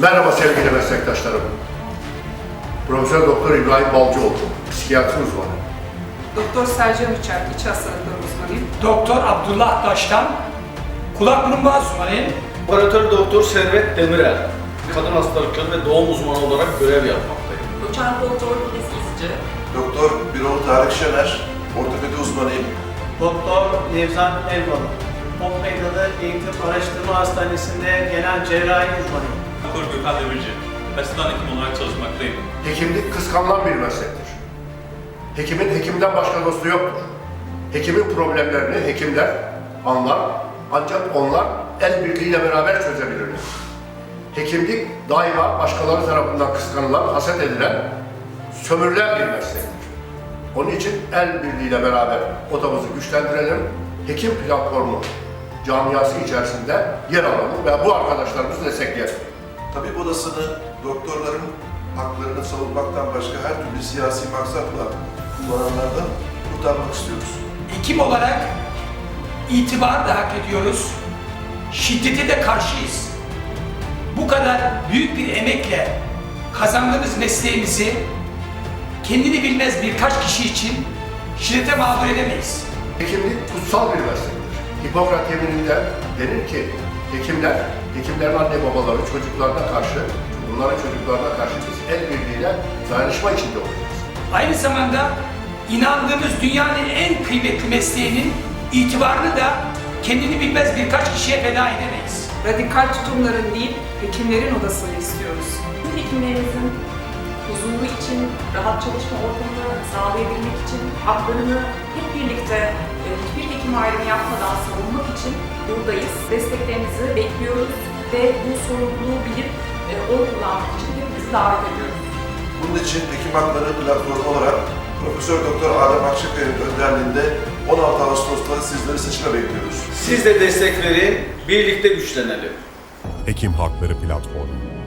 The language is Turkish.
Merhaba sevgili meslektaşlarım. Profesör Doktor İbrahim Balcıoğlu, psikiyatri uzmanı. Doktor Sercan Uçar, iç hastalıkları uzmanıyım. Doktor Abdullah Taştan, kulak burun boğaz uzmanıyım. Operatör Doktor Servet Demirel, kadın hastalıkları ve doğum uzmanı olarak görev yapmaktayım. Doçent Doktor Filiz İzci, Doktor Birol Tarık Şener, ortopedi uzmanıyım. Doktor Nevzat Elbalı. Ok Meydanı Eğitim Araştırma Hastanesi'nde genel cerrahi uzmanıyım. Doktor Gökhan Demirci. Asistan hekim olarak çalışmaktayım. Hekimlik kıskanılan bir meslektir. Hekimin hekimden başka dostu yoktur. Hekimin problemlerini hekimler anlar ancak onlar el birliğiyle beraber çözebilirler. Hekimlik daima başkaları tarafından kıskanılan, haset edilen, sömürülen bir meslektir. Onun için el birliğiyle beraber odamızı güçlendirelim, hekim platformu camiası içerisinde yer alalım ve bu arkadaşlarımızı destekleyelim. Tabip odasını doktorların haklarını savunmaktan başka her türlü siyasi maksatla kullananlardan kurtarmak istiyoruz. Hekim olarak itibar da hak ediyoruz. Şiddete de karşıyız. Bu kadar büyük bir emekle kazandığımız mesleğimizi kendini bilmez birkaç kişi için şiddete mağdur edemeyiz. Hekimlik kutsal bir meslektir. Hipokrat yemininde denir ki hekimler, hekimlerin anne babaları çocuklarına karşı, bunların çocuklarına karşı biz el birliğiyle dayanışma içinde olacağız. Aynı zamanda inandığımız dünyanın en kıymetli mesleğinin itibarını da kendini bilmez birkaç kişiye feda edemeyiz. Radikal tutumların değil, hekimlerin odasını istiyoruz. tüm hekimlerimizin huzuru için, rahat çalışma ortamını sağlayabilmek için, haklarını hep birlikte hiçbir hekim ayrımı yapmadan savunmak için buradayız. Desteklerinizi bekliyoruz ve bu sorumluluğu bilip e, oy kullanmak için hepinizi davet ediyorum. Bunun için Hekim Hakları platformu olarak Profesör Doktor Adem Akçakaya'nın önderliğinde 16 Ağustos'ta sizleri seçime bekliyoruz. Siz de destek verin, birlikte güçlenelim. Hekim Hakları Platformu